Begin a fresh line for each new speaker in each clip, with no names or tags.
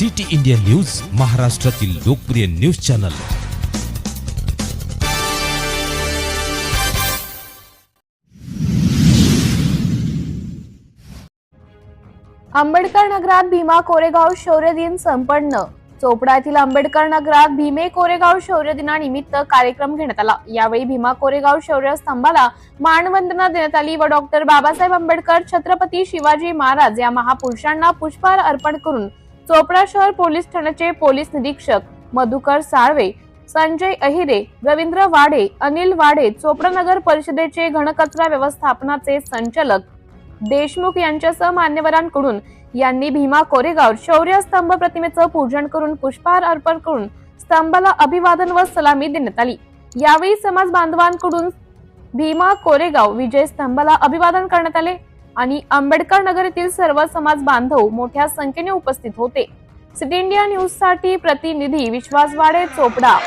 City India news महाराष्ट्रातील लोकप्रिय news channel.
Ambedkar नगरात भीमा कोरेगाव शौर्य दिन संपन्न. चोपडा येथील आंबेडकर नगरात भीमे कोरेगाव शौर्य दिनानिमित्त कार्यक्रम घेण्यात आला. यावेळी भीमा कोरेगाव शौर्य स्तंभाला मानवंदना देण्यात आली व डॉक्टर बाबासाहेब आंबेडकर छत्रपती शिवाजी महाराज या महापुरुषांना पुष्पहार अर्पण करून चोपडा शहर पोलीस ठाण्याचे पोलीस निरीक्षक मधुकर साळवे संजय अहिरे रवींद्र वाडे अनिल वाडे चोपडा नगर परिषदेचे घनकचरा व्यवस्थापनाचे संचालक देशमुख यांच्यासह मान्यवरांकडून यांनी भीमा कोरेगाव शौर्य स्तंभ प्रतिमेचं पूजन करून पुष्पहार अर्पण करून स्तंभाला अभिवादन व सलामी देण्यात आली. यावेळी समाज बांधवांकडून भीमा कोरेगाव विजय स्तंभाला अभिवादन करण्यात आले. आणि आंबेडकर नगर येथील सर्व समाज बांधव मोठ्या संख्येने उपस्थित होते. सिटी इंडिया न्यूजसाठी प्रतिनिधी विश्वासवाडे चोपडा.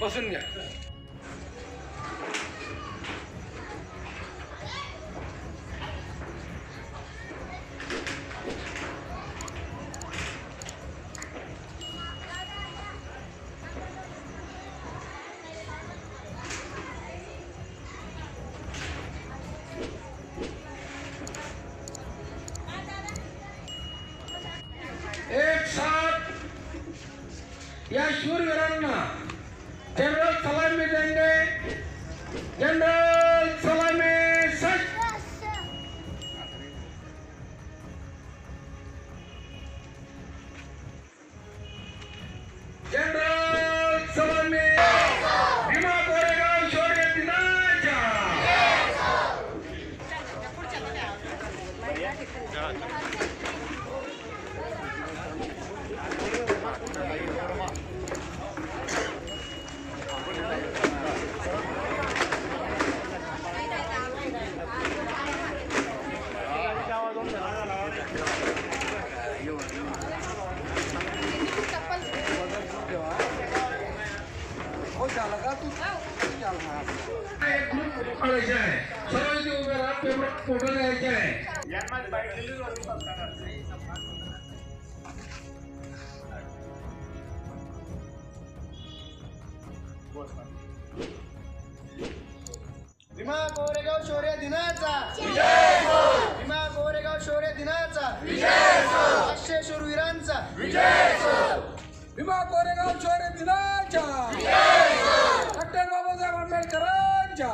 बसून घ्या. साथ या शूरवीरांना जनरल सलामी देंगे जनरल सलामी सच जनरल सलामी भीमा कोरेगाव शौर्य दिनाच्या हो झालं का तू एक ग्रुप काढायचा आहे सर्व इथे उभे राहा पेपर फोटो द्यायचे
भीमा कोरेगाव शौर्य दिनाचा. भीमा कोरेगाव शौर्य दिनाचा. पाचशे शूरवीरांचा.
भीमा कोरेगाव शौर्य दिनाच्या डॉक्टर बाबासाहेब आंबेडकरांच्या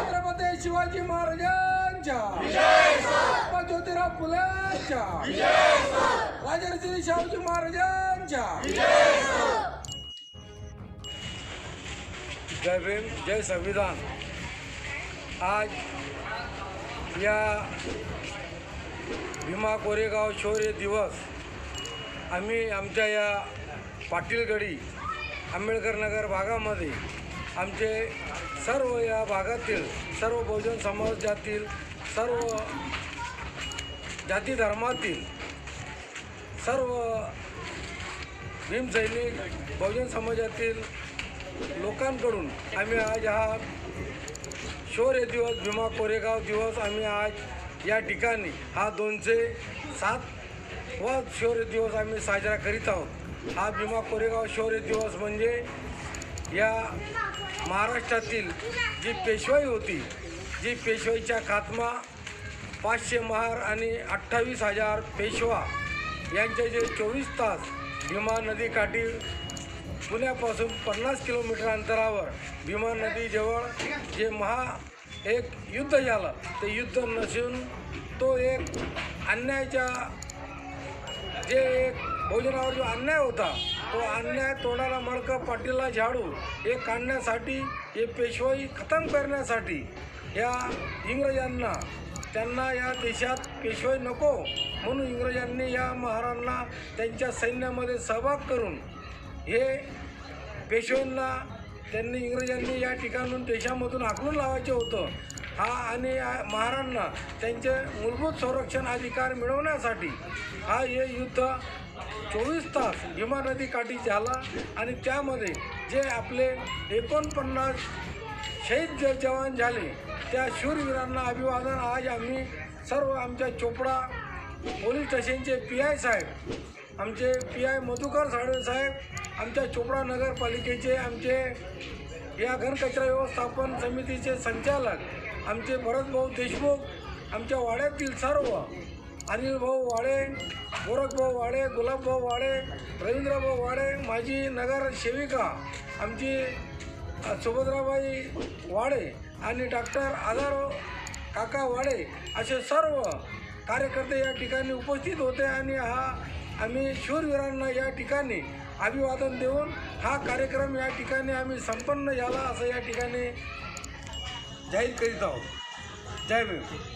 छत्रपती शिवाजी महाराजांच्या महात्मा ज्योतिराव फुलेंच्या राजर्षी शाहूजी महाराजांच्या. जय भीम जय संविधान. आज या भीमा कोरेगाव शौर्य दिवस आम्ही आमच्या या पाटीलगडी आंबेडकर नगर भागामध्ये आमचे सर्व या भागातील सर्व बहुजन समाजातील सर्व जाती धर्मातील सर्व भीमसैनिक बहुजन समाजातील लोकांकडून आम्ही आज हा शौर्य दिवस भीमा कोरेगाव दिवस आम्ही आज या ठिकाणी हा दोनशे सात व शौर्य दिवस आम्ही साजरा करीत आहोत. हा भीमा कोरेगाव शौर्य दिवस म्हणजे या महाराष्ट्रातील जी पेशवाई होती जी पेशवाईच्या खात्मा पाचशे महार आणि अठ्ठावीस हजार पेशवा यांचे जे चोवीस तास भीमा नदीकाठी पुण्यापासून पन्नास किलोमीटर अंतरावर भीमा नदीजवळ जे महा एक युद्ध झालं ते युद्ध नसून तो एक अन्यायाच्या जे एक भोजनावर जो अन्याय होता तो अन्याय तोंडाला मडकं पाटीला झाडू हे काढण्यासाठी हे पेशवाई खतम करण्यासाठी या इंग्रजांना त्यांना या देशात पेशवाई नको म्हणून इंग्रजांनी या महाराजांना त्यांच्या सैन्यामध्ये सहभाग करून हे पेशव्यांना त्यांनी इंग्रजांनी या ठिकाणून देशामधून हाकलून लावायचे होतं. हा आणि महारांना महाराजांना त्यांचे मूलभूत संरक्षण अधिकार मिळवण्यासाठी हा हे युद्ध चोवीस तास भीमा नदी काठी झाला आणि त्यामध्ये जे आपले एकोणपन्नास शहीद जे जवान झाले त्या शूरवीरांना अभिवादन. आज आम्ही सर्व आमच्या चोपडा पोलीस स्टेशनचे पी आय साहेब आमचे पी आय मधुकर साडे साहेब आमच्या चोपडा नगरपालिकेचे आमचे या घनकचरा व्यवस्थापन समितीचे संचालक आमचे भरतभाऊ देशमुख आमच्या वाड्यातील सर्व अनिल भाऊ वाडे गोरखभाऊ वाडे गुलाबभाऊ वाडे रवींद्रभाऊ वाडे माझी नगर सेविका आमची सुभद्राबाई वाडे आणि डॉक्टर आधार काका वाडे असे सर्व कार्यकर्ते या ठिकाणी उपस्थित होते आणि हा आम्ही शूरवीरांना या ठिकाणी अभिवादन देऊन हा कार्यक्रम या ठिकाणी आम्ही संपन्न झाला असं या ठिकाणी जाहीर करीत आहोत. जय भीम.